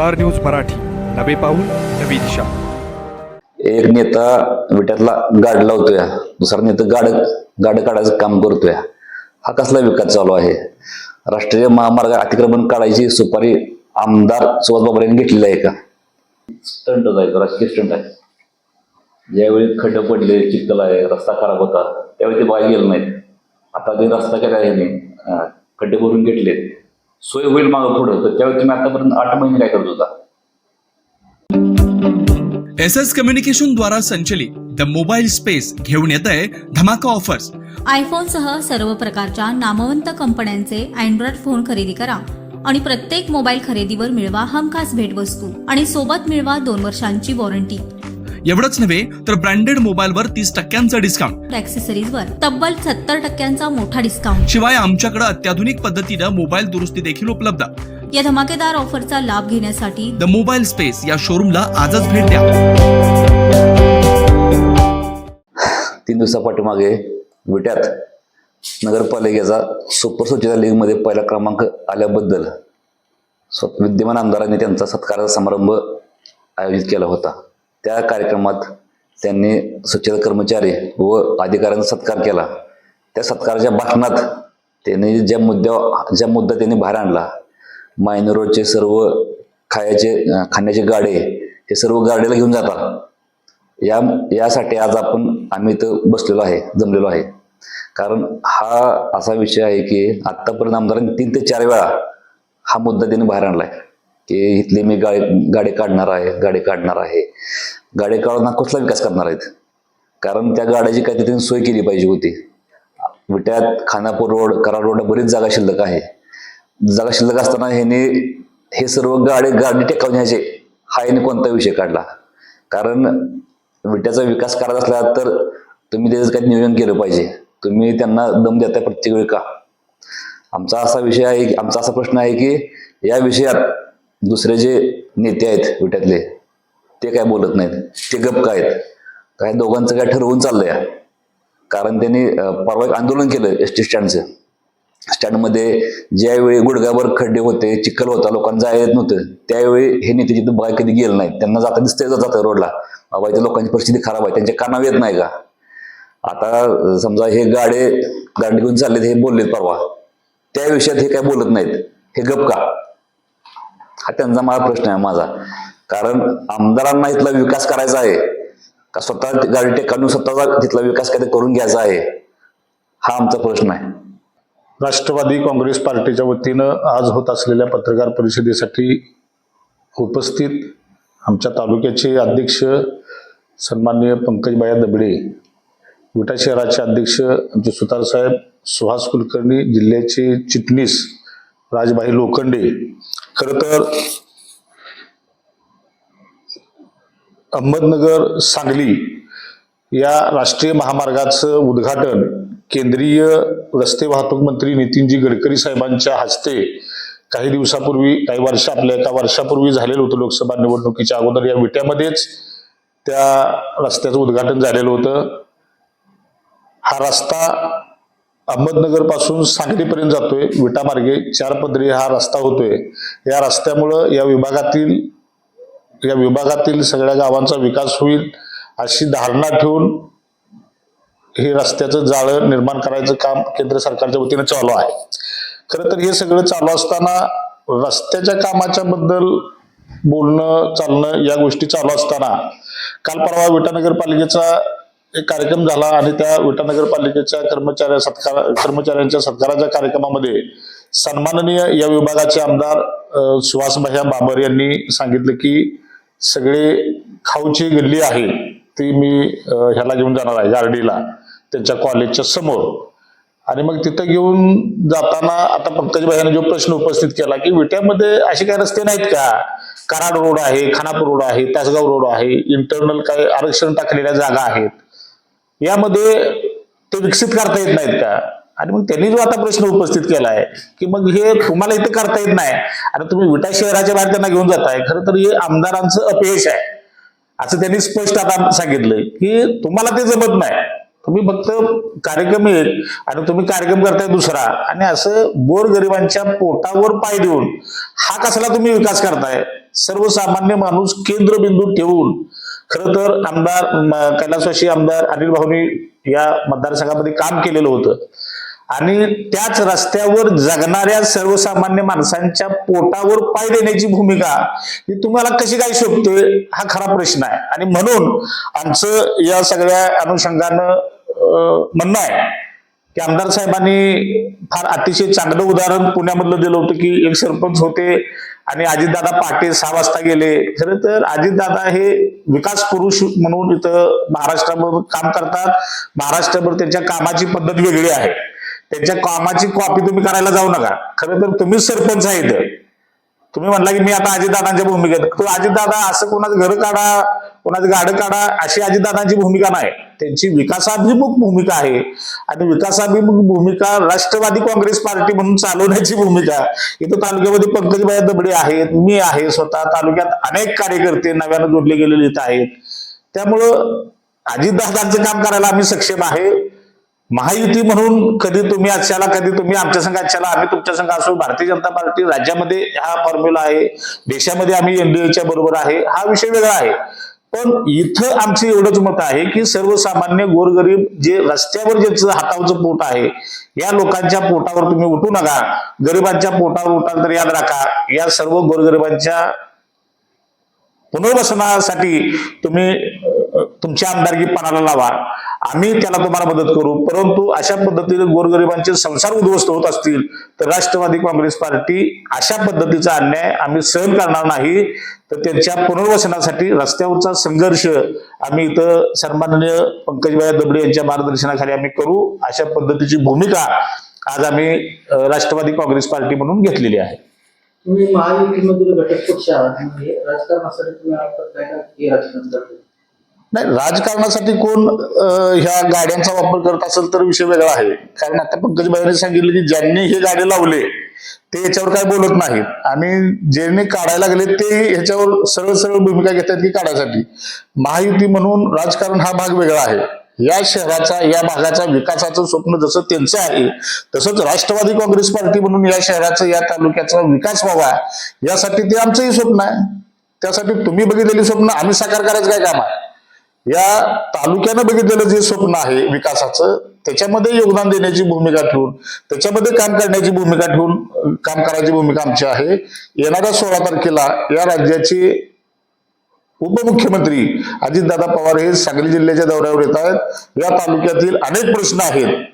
Star news Marathi. नवे पाऊल नवी दिशा. एक नेता विट्यातला गाड लावतोय दुसरा नेता गाड गाड काढायचं काम करतोय. हा कसला विकास चालू आहे? राष्ट्रीय महामार्ग अतिक्रमण काढायची सुपारी आमदार सुभाष बाबर यांनी घेतलेली आहे का? स्टंटच आहे तो राजकीय स्टंट आहे. ज्यावेळी खड्डे पडले चिखल आहे रस्ता खराब होता त्यावेळी ते बाहेर गेले नाहीत. आता जे रस्ता केला आहे खड्डे भरून घेतले सोय होईल मागं पुढं. तर त्यावेळी तुम्ही आतापर्यंत आठ महिने काय करत होता? एस एस कम्युनिकेशन द्वारा संचलित द मोबाईल स्पेस घेऊन येत आहे धमाका ऑफर्स. आयफोनसह सर्व प्रकारच्या नामवंत कंपन्यांचे अँड्रॉइड फोन खरेदी करा आणि प्रत्येक मोबाईल खरेदीवर मिळवा हमखास भेटवस्तू आणि सोबत मिळवा दोन वर्षांची वॉरंटी. एवढंच नव्हे तर ब्रँडेड मोबाईलवर तीस टक्क्यांचा डिस्काउंट ऍक्सेसरीजवर तब्बल सत्तर टक्क्यांचा मोठा डिस्काउंट शिवाय आमच्याकडे अत्याधुनिक पद्धतीनं मोबाईल दुरुस्ती देखील उपलब्ध. या धमाकेदार ऑफरचा लाभ घेण्यासाठी द मोबाईल स्पेस या शोरूमला आजच भेट द्या. तीन दिवसापाठीमागे विट्यात नगरपालिकेचा सुपर स्वच्छता लीगमध्ये पहिला क्रमांक आल्याबद्दल विद्यमान आमदारांनी त्यांचा सत्काराचा समारंभ आयोजित केला होता. त्या कार्यक्रमात त्यांनी स्वच्छता कर्मचारी व अधिकाऱ्यांचा सत्कार केला. त्या सत्काराच्या भाषणात त्यांनी ज्या मुद्द्या ज्या मुद्दा त्यांनी बाहेर आणला मायनरोडचे सर्व खायचे खाण्याचे गाडे हे सर्व गाडीला घेऊन जातात या यासाठी आज आपण आम्ही इथं बसलेलो आहे जमलेलो आहे. कारण हा असा विषय आहे की आत्तापर्यंत आमदारांनी तीन ते चार वेळा हा मुद्दा त्यांनी बाहेर आणला आहे की इथली मी गाडी गाडी काढणार आहे गाडी काढणार आहे. गाडी काढून हा कसला विकास करणार आहेत? कारण त्या गाड्याची काही त्यांनी सोय केली पाहिजे होती. विट्यात खानापूर रोड कराड रोड बरीच जागा शिल्लक आहे. जागा शिल्लक असताना ह्याने हे सर्व गाडी गाडी टेकवण्याचे हा याने कोणता विषय काढला? कारण विट्याचा विकास करत असला तर तुम्ही त्याचं काही नियोजन केलं पाहिजे. तुम्ही त्यांना दम देताय प्रत्येक वेळी का? आमचा असा विषय आहे की आमचा असा प्रश्न आहे की या विषयात दुसरे जे नेते आहेत विट्यातले ते काय बोलत नाहीत ते गप काय आहेत? काय दोघांचं काय ठरवून चाललंय कारण त्यांनी परवा एक आंदोलन केलं एस टी स्टँडचं. स्टँडमध्ये ज्यावेळी गुडघ्यावर खड्डे होते चिखल होता लोकांना जायला येत नव्हतं त्यावेळी हे नेते तिथं बाय कधी गेलं नाही त्यांना जाता दिसतंय जातं रोडला? बाबा इथे लोकांची परिस्थिती खराब आहे त्यांच्या कानावर येत नाही का? आता समजा हे गाडे गाडी घेऊन चाललेत हे बोललेत परवा. त्या विषयात हे काय बोलत नाहीत हे गप का? हा त्यांचा मला प्रश्न आहे माझा. कारण आमदारांना इथला विकास करायचा आहे. का स्वतः गाडी टेकाडून स्वतःचा तिथला विकास काही करून घ्यायचा आहे? हा आमचा प्रश्न आहे. राष्ट्रवादी काँग्रेस पार्टीच्या वतीनं आज होत असलेल्या पत्रकार परिषदेसाठी उपस्थित आमच्या तालुक्याचे अध्यक्ष सन्माननीय पंकजबाया दबडे विटा शहराचे अध्यक्ष आमचे सुतारसाहेब सुहास कुलकर्णी जिल्ह्याचे चिटणीस राजभाई लोखंडे खर तर अहमदनगर सांगली या राष्ट्रीय महामार्गाचं उद्घाटन केंद्रीय रस्ते वाहतूक मंत्री नितीनजी गडकरी साहेबांच्या हस्ते काही दिवसापूर्वी काही वर्ष आपल्या एका वर्षापूर्वी झालेलं होतं लोकसभा निवडणुकीच्या अगोदर. या विट्यामध्येच त्या रस्त्याचं उद्घाटन झालेलं होतं. हा रस्ता अहमदनगरपासून सांगलीपर्यंत जातोय. विटामार्गे चार पदरी हा रस्ता होतोय. या रस्त्यामुळं या विभागातील या विभागातील सगळ्या गावांचा विकास होईल अशी धारणा ठेवून हे रस्त्याचं जाळं निर्माण करायचं काम केंद्र सरकारच्या वतीनं चालू आहे. खरं तर हे सगळं चालू असताना रस्त्याच्या कामाच्या बद्दल बोलणं चालणं या गोष्टी चालू असताना काल परवा विटानगर पालिकेचा एक कार्यक्रम झाला आणि त्या विटा नगरपालिकेच्या कर्मचाऱ्या सत्कार कर्मचाऱ्यांच्या सत्काराच्या कार्यक्रमामध्ये सन्माननीय या विभागाचे आमदार सुहास भैया बाबर यांनी सांगितलं की सगळे खाऊची गल्ली आहे ती मी ह्याला घेऊन जाणार आहे गार्डीला त्यांच्या कॉलेजच्या समोर. आणि मग तिथं घेऊन जाताना आता पंकज भाईने जो प्रश्न उपस्थित केला की विट्यामध्ये असे काही रस्ते नाहीत का? कराड रोड आहे खानापूर रोड आहे तासगाव रोड आहे इंटरनल काही आरक्षण टाकलेल्या जागा आहेत. यामध्ये ते विकसित करता येत नाहीत का? आणि मग त्यांनी जो आता प्रश्न उपस्थित केला आहे की मग हे तुम्हाला इथं करता येत नाही. आणि तुम्ही विटा शहराच्या बाहेर त्यांना घेऊन जाताय खरं तर हे आमदारांचं अपयश आहे. असं त्यांनी स्पष्ट आता सांगितलंय की तुम्हाला ते जमत नाही. तुम्ही फक्त कार्यक्रम एक आणि तुम्ही कार्यक्रम करताय दुसरा. आणि असं गोरगरिबांच्या पोटावर पाय देऊन हा कसला तुम्ही विकास करताय? सर्वसामान्य माणूस केंद्रबिंदू ठेवून खर तर आमदार कैलासवासी आमदार अनिल भाऊनी या मतदारसंघामध्ये काम केलेलं होतं. आणि त्याच रस्त्यावर जगणाऱ्या सर्वसामान्य माणसांच्या पोटावर पाय देण्याची भूमिका ही तुम्हाला कशी काय शोभते हा खरा प्रश्न आहे. आणि म्हणून आमचं या सगळ्या अनुषंगानं म्हणणं आहे. की आमदार साहेबांनी फार अतिशय चांगलं उदाहरण पुण्यामधलं दिलं होतं की एक सरपंच होते आणि अजितदादा पहाटे सहा वाजता गेले. खरं तर अजितदादा हे विकास पुरुष म्हणून इथं महाराष्ट्रावर काम करतात. महाराष्ट्राभर त्यांच्या कामाची पद्धत वेगळी आहे. त्यांच्या कामाची कॉपी तुम्ही करायला जाऊ नका. खरं तर तुम्हीच सरपंच आहे इथं. तुम्ही म्हणला की मी आता अजितदादांच्या भूमिकेत तो अजितदादा असं कोणाचं घर काढा कोणाचं गाडं काढा अशी अजितदादांची भूमिका नाही. त्यांची विकासाभिमुख भूमिका आहे. आणि विकासाभिमुख भूमिका राष्ट्रवादी काँग्रेस पार्टी म्हणून चालवण्याची भूमिका. इथं तालुक्यामध्ये पंकजबाई दबडे आहेत मी आहे स्वतः. तालुक्यात अनेक कार्यकर्ते नव्यानं जोडले गेलेले आहेत. त्यामुळं अजितदादांचं काम करायला आम्ही सक्षम आहे. महायुती म्हणून कधी तुम्ही आजच्याला कधी तुम्ही आमच्या संघ आजच्याला आम्ही तुमच्या संघ असो भारतीय जनता पार्टी राज्यामध्ये हा फॉर्म्युला आहे देशामध्ये आम्ही एनडीएच्या बरोबर आहे हा विषय वेगळा आहे. पण इथं आमचं एवढंच मत आहे की सर्वसामान्य गोरगरीब जे रस्त्यावर ज्यांचं हातावरचं पोट आहे या लोकांच्या पोटावर तुम्ही उठू नका. गरिबांच्या पोटावर उठाल तर याद राखा या सर्व गोरगरिबांच्या पुनर्वसनासाठी तुम्ही तुमच्या आमदारकी पणाला लावा. आम्ही त्याला तुम्हाला मदत करू. परंतु अशा पद्धतीने गोरगरिबांचे संसार उद्ध्वस्त होत असतील तर राष्ट्रवादी काँग्रेस पार्टी अशा पद्धतीचा अन्याय आम्ही सहन करणार नाही. तर त्यांच्या पुनर्वसनासाठी रस्त्यावरचा संघर्ष आम्ही इथं सन्माननीय पंकजभाई दबडे यांच्या मार्गदर्शनाखाली आम्ही करू. अशा पद्धतीची भूमिका आज आम्ही राष्ट्रवादी काँग्रेस पार्टी म्हणून घेतलेली आहे. तुम्ही महायुतीमधील घटक पक्ष आहात म्हणजे राजकारणासाठी तुम्ही आता काय काय हे राजकारण करता? नाही राजकारणासाठी कोण ह्या गाड्यांचा वापर करत असेल तर विषय वेगळा आहे. कारण आता पंकजबाईंनी सांगितलं की ज्यांनी हे गाडे लावले ते याच्यावर काय बोलत नाहीत. आणि ज्यांनी काढायला लागले ते ह्याच्यावर सरळ सरळ भूमिका घेतात की काढायसाठी. महायुती म्हणून राजकारण हा भाग वेगळा आहे. या शहराचा या भागाचा विकासाचं स्वप्न जसं त्यांचं आहे तसंच राष्ट्रवादी काँग्रेस पार्टी म्हणून या शहराचं या तालुक्याचा विकास व्हावा यासाठी ते आमचंही स्वप्न आहे. त्यासाठी तुम्ही बघितलेली स्वप्न आम्ही साकार करायचं काय काम आहे? या तालुक्यानं बघितलेलं जे स्वप्न आहे विकासाचं त्याच्यामध्ये योगदान देण्याची भूमिका ठेवून त्याच्यामध्ये काम करण्याची भूमिका ठेवून काम करायची भूमिका आमची आहे. येणाऱ्या सोळा तारखेला या राज्याचे उपमुख्यमंत्री अजितदादा पवार हे सांगली जिल्ह्याच्या दौऱ्यावर येत आहेत. या तालुक्यातील अनेक प्रश्न आहेत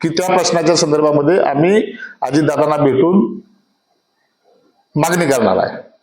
की त्या प्रश्नाच्या संदर्भामध्ये आम्ही अजितदादांना भेटून मागणी करणार आहे.